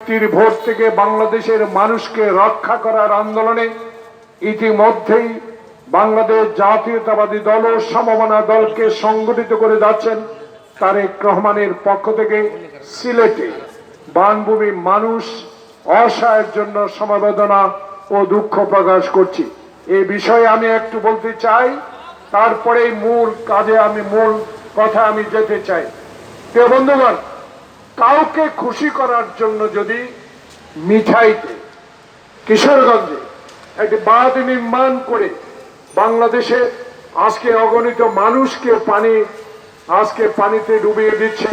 ব্যক্তির ভোট থেকে বাংলাদেশের মানুষকে রক্ষা করার আন্দোলনে ইতিমধ্যেই বাংলাদেশ জাতীয়তাবাদী দল ও সমমনা দলকে সংগঠিত করে যাচ্ছেন তারেক রহমানের পক্ষ থেকে সিলেটে। বানভূমি মানুষ অসহায়ের জন্য সমবেদনা ও দুঃখ প্রকাশ করছি। এই বিষয়ে আমি একটু বলতে চাই তারপরে মূল কাজে আমি, মূল কথা আমি যেতে চাই। প্রিয় বন্ধুগণ কাউকে খুশি করার জন্য যদি মিঠাইতে, কিশোরগঞ্জে একটি বাঁধ নির্মাণ করে বাংলাদেশে আজকে অগণিত মানুষকে পানি, আজকে পানিতে ডুবিয়ে দিচ্ছে,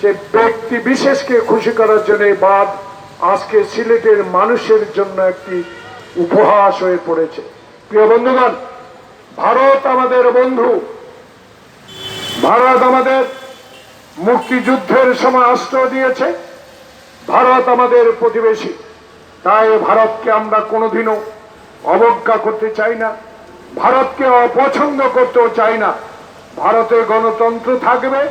সে ব্যক্তি বিশেষকে খুশি করার জন্য বাঁধ আজকে সিলেটের মানুষের জন্য একটি উপহাস হয়ে পড়েছে। প্রিয় বন্ধুগণ, ভারত আমাদের বন্ধু, ভারত আমাদের মুক্তিযুদ্ধের সময় অস্ত্র দিয়েছে। ভারত আমাদের প্রতিবেশী। তাই ভারতকে আমরা কোনোদিনও অবজ্ঞা করতে চাই না। ভারতকে অপছন্দ করতেও চাই না। ভারতে গণতন্ত্র থাকবে।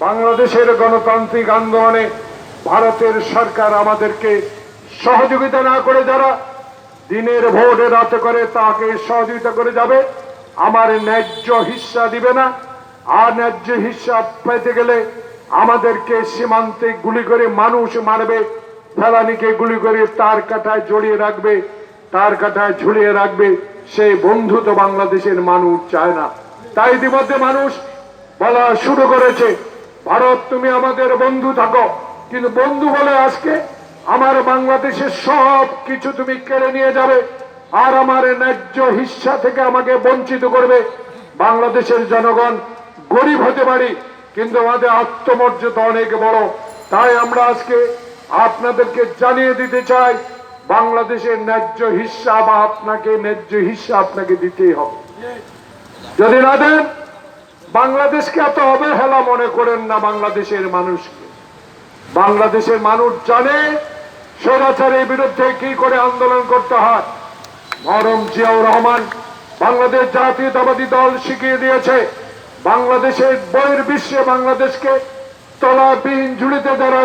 বাংলাদেশের গণতান্ত্রিক আন্দোলনে ভারতের সরকার আমাদেরকে সহযোগিতা না করে যারা দিনের ভোটে রাতে করে তাকে সহযোগিতা করে যাবে, আমার ন্যায্য হিস্সা দিবে না। আর ন্যায্য হিসাব পেতে গেলে আমাদেরকে সীমান্তে গুলি করে মানুষ মারবে, ফেলানিকে গুলি করে তার কাটায় জড়িয়ে রাখবে, তার কাটায় ঝুলিয়ে রাখবে সেই বন্ধু তো বাংলাদেশের মানুষ চায় না। তাই ইতিমধ্যে মানুষ বলা শুরু করেছে, ভারত, তুমি আমাদের বন্ধু থাকো। কিন্তু বন্ধু বলে আজকে আমার বাংলাদেশের সব কিছু তুমি কেড়ে নিয়ে যাবে আর আমার ন্যায্য হিস্সা থেকে আমাকে বঞ্চিত করবে। বাংলাদেশের জনগণ গরিব হতে পারি কিন্তু আমাদের আত্মমর্যাদা অনেক বড়। তাই আমরা আজকে আপনাদেরকে জানিয়ে দিতে চাই, বাংলাদেশের ন্যায্য হিস্সা বা আপনাকে ন্যায্য হিস্সা আপনাকে দিতেই হবে। যদি না দেন, বাংলাদেশকে এত অবহেলা মনে করেন না বাংলাদেশের মানুষকে। বাংলাদেশের মানুষ জানে স্বৈরাচারের বিরুদ্ধে কি করে আন্দোলন করতে হয়। মরম জিয়াউর রহমান বাংলাদেশ জাতীয়তাবাদী দল শিখিয়ে দিয়েছে বাংলাদেশের বইয়ের বিশ্বে বাংলাদেশকে তলাবিহীন ঝুড়িতে যারা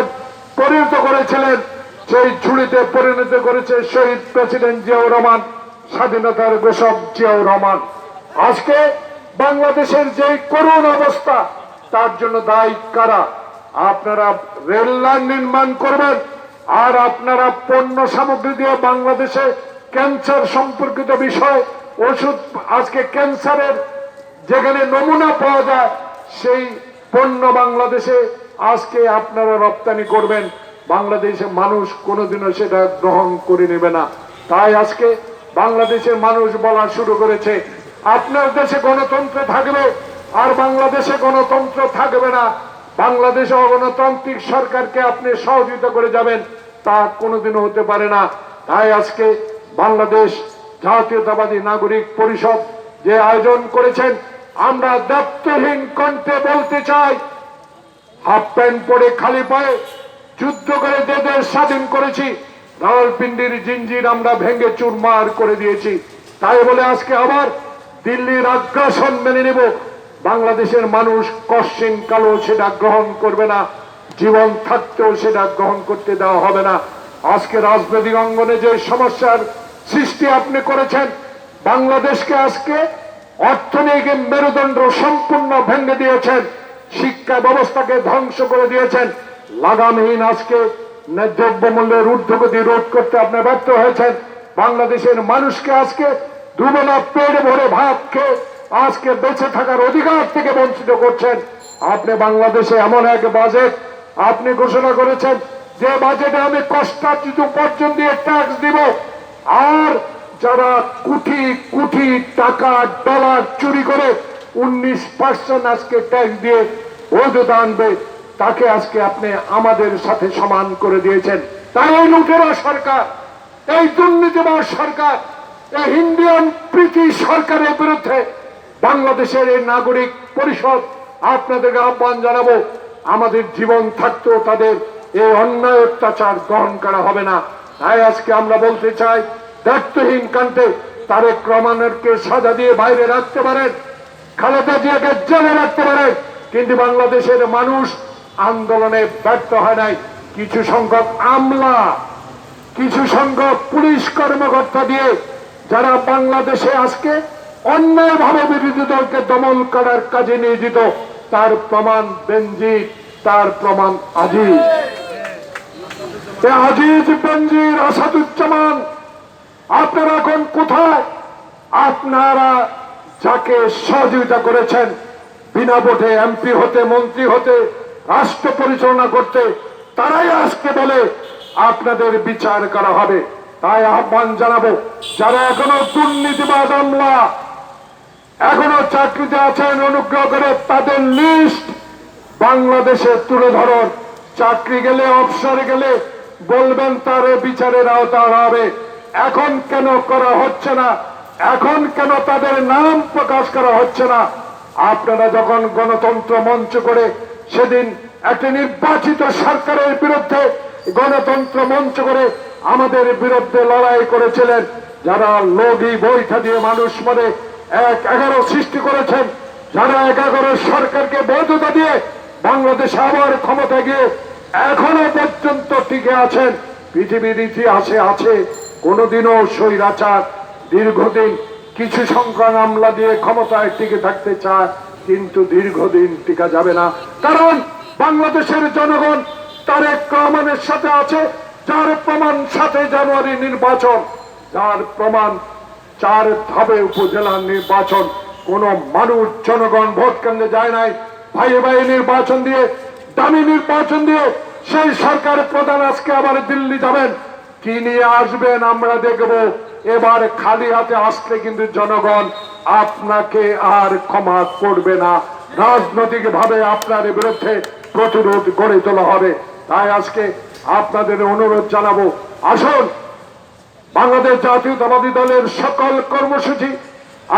পরিণত করেছিলেন, সেই ঝুড়িতে পরিণত করেছে শহীদ প্রেসিডেন্ট জিয়াউর রহমান, স্বাধীনতার ঘোষক জিয়াউর রহমান। আজকে বাংলাদেশের যে করুণ অবস্থা, তার জন্য দায়ী কারা? আপনারা রেল লাইন নির্মাণ করবেন, আর আপনারা পণ্য সামগ্রী দিয়ে বাংলাদেশে ক্যান্সার সম্পর্কিত বিষয় ওষুধ, আজকে ক্যান্সারের যেখানে নমুনা পাওয়া যায়, সেই পণ্য বাংলাদেশে আজকে আপনারা রপ্তানি করবেন। বাংলাদেশের মানুষ কোনোদিনও সেটা গ্রহণ করে নেবে না। তাই আজকে বাংলাদেশের মানুষ বলা শুরু করেছে, আপনার দেশে গণতন্ত্র থাকবে আর বাংলাদেশে গণতন্ত্র থাকবে না। বাংলাদেশে অগণতান্ত্রিক সরকারকে আপনি সহযোগিতা করে যাবেন, তা কোনোদিনও হতে পারে না। তাই আজকে বাংলাদেশ জাতীয়তাবাদী নাগরিক পরিষদ যে আয়োজন করেছেন আমরা দায়িত্বহীন কণ্ঠে বলতে চাই, হাফ প্যান্ট পরে খালি পায়ে যুদ্ধ করে দেশ স্বাধীন করেছি রাওয়ালপিন্ডির জিঞ্জির আমরা ভেঙে চুরমার করে দিয়েছি। তাই বলে আজকে আবার দিল্লির আগ্রাসন মেনে নেব। বাংলাদেশের মানুষ কশ্চিন কালো সেটা গ্রহণ করবে না, জীবন থাকতেও সেটা গ্রহণ করতে দেওয়া হবে না। আজকে রাজনৈতিক অঙ্গনে যে সমস্যার সৃষ্টি আপনি করেছেন, বাংলাদেশকে আজকে অর্থনৈতিক মেরুদণ্ড সম্পূর্ণ ভেঙে দিয়েছেন, শিক্ষা ব্যবস্থাকে ধ্বংস করে দিয়েছেন। লাগামহীন আজকে দ্রব্যমূল্যের ঊর্ধ্বগতি রোধ করতে আপনি ব্যর্থ হয়েছেন। বাংলাদেশের মানুষকে আজকে দুবেলা পেট ভরে ভাত খেয়ে আজকে বেঁচে থাকার অধিকার থেকে বঞ্চিত করছেন। আপনি বাংলাদেশে এমন এক বাজেট আপনি ঘোষণা করেছেন, যে বাজেটে আমি কষ্টার্জিত উপার্জন দিয়ে ট্যাক্স দিব। আর যারা কোটি কোটি টাকা ডলার চুরি করে উনিশ পার্সেন্ট আজকে ট্যাক্স দিয়ে বৈধতা আনবে, তাকে আজকে আপনি আমাদের সাথে সমান করে দিয়েছেন। তাই এই লুটেরা সরকার, এই দুর্নীতিবাদ সরকার, এই ইন্ডিয়ান প্রীতি সরকারের বিরুদ্ধে বাংলাদেশের এই নাগরিক পরিষদ, আপনাদেরকে আহ্বান জানাব, আমাদের জীবন থাকতেও তাদের এই অন্যায় অত্যাচার গ্রহণ করা হবে না। তাই আজকে আমরা বলতে চাই দায়িত্বহীন কান্তে তারেক রহমানকে সাজা দিয়ে বাইরে রাখতে পারেন, খালেদা জিয়াকে জেলে রাখতে পারেন, কিন্তু বাংলাদেশের মানুষ আন্দোলনে ব্যর্থ হয় নাই। কিছু সংখ্যক আমলা, কিছু সংখ্যক পুলিশ কর্মকর্তা দিয়ে যারা বাংলাদেশে আজকে অন্যায়ভাবে বিরোধী দলকে দমন করার কাজে নিয়োজিত, তার প্রমাণ বেঞ্জি তার প্রমাণ আজিজ। আজিজ বেঞ্জির আসাদুজ্জামান আপনারা এখন কোথায়? আপনারা যাকে সহযোগিতা করেছেন, বিনা ভোটে এমপি হতে, মন্ত্রী হতে, রাষ্ট্র পরিচালনা করতে, তারাই আজকে বলে আপনাদের বিচার করা হবে। তাই আহ্বান জানাব, যারা এখনও দুর্নীতিবাদ আমলা, এখনও চাকরিতে আছেন, অনুগ্রহ করে তাদের লিস্ট বাংলাদেশে তুলে ধরুন। চাকরি গেলে অবসরে গেলে বলবেন, তার বিচারের আওতা হবে। এখন কেন করা হচ্ছে না? এখন কেন তাদের নাম প্রকাশ করা হচ্ছে না? আপনারা যখন গণতন্ত্র মঞ্চ করে সেদিন একটি নির্বাচিত সরকারের বিরুদ্ধে গণতন্ত্র মঞ্চ করে আমাদের বিরুদ্ধে লড়াই করেছিলেন, যারা লগি বৈঠা দিয়ে মানুষ মনে এক এগারো সৃষ্টি করেছেন, যারা এক এগারো সরকারকে বৈধতা দিয়ে বাংলাদেশে আবার ক্ষমতা গিয়ে এখনও পর্যন্ত টিকে আছেন, পৃথিবীর ইতিহাসে আছে। কোনোদিনও স্বৈরাচার, দীর্ঘদিন কিছু সংখ্যা মামলা দিয়ে ক্ষমতায় টিকে থাকতে চায়, কিন্তু দীর্ঘদিন টিকা যাবে না। কারণ বাংলাদেশের জনগণ তারেক রহমানের সাথে আছে, যার প্রমাণ সাথে জানুয়ারি নির্বাচন। যার প্রমাণ চার ধাপে উপজেলার নির্বাচন। কোন মানুষ জনগণ ভোট কেন্দ্রে যায় নাই। ভাই ভাই নির্বাচন দিয়ে, দামি নির্বাচন দিয়ে সেই সরকার প্রধান আজকে আবার দিল্লি যাবেন। কি নিয়ে আসবেন আমরা দেখব। এবার খালি হাতে আসলে কিন্তু জনগণ আপনাকে আর ক্ষমা করবে না। রাজনৈতিক ভাবে আপনার বিরুদ্ধে প্রতিরোধ গড়ে তোলা হবে। তাই আজকে আপনাদের অনুরোধ জানাব, আসুন। বাংলাদেশ জাতীয়তাবাদী দলের সকল কর্মসূচি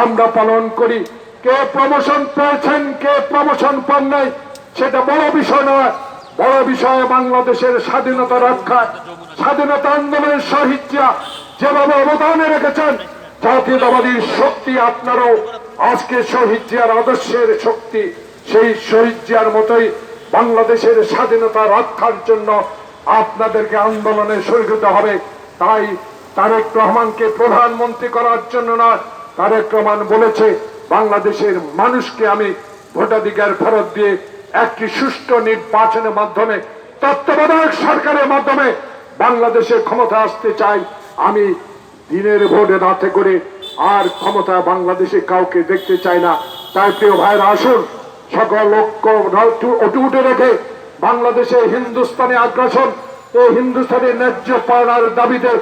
আমরা পালন করি। কে প্রমোশন পেয়েছেন, কে প্রমোশন পান নাই, সেটা বড় বিষয় নয়। বড় বিষয় বাংলাদেশের স্বাধীনতা রক্ষা স্বাধীনতা আন্দোলনের শহীদরা যেভাবে অবদানে রেখেছেন জাতীয়তাবাদী শক্তি আপনারও আজকে শহীদ জিয়ার আদর্শের শক্তি? সেই শহীদ জিয়ার মতোই বাংলাদেশের স্বাধীনতা রক্ষার জন্য আপনাদেরকে আন্দোলনে শরীর হবে। তাই তারেক রহমানকে প্রধানমন্ত্রী করার জন্য নয় তারেক রহমান বলেছে, বাংলাদেশের মানুষকে আমি ভোটাধিকার ফেরত দিয়ে একটি সুষ্ঠু নির্বাচনের মাধ্যমে, তত্ত্বাবধায়ক সরকারের মাধ্যমে বাংলাদেশের ক্ষমতা আসতে চাই, আমি দিনের ভোটে রাতে করে আর ক্ষমতা বাংলাদেশে কাউকে দেখতে চাই না। তাই প্রিয় ভাইরা, আসুন, সকল লক্ষ্য রেখে বাংলাদেশে হিন্দুস্তানি আগ্রাসন ও হিন্দুস্তানের ন্যায্য পাওনার দাবিতে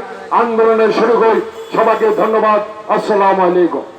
আন্দোলনের শুরু করি। সবাইকে ধন্যবাদ। আসসালামু আলাইকুম।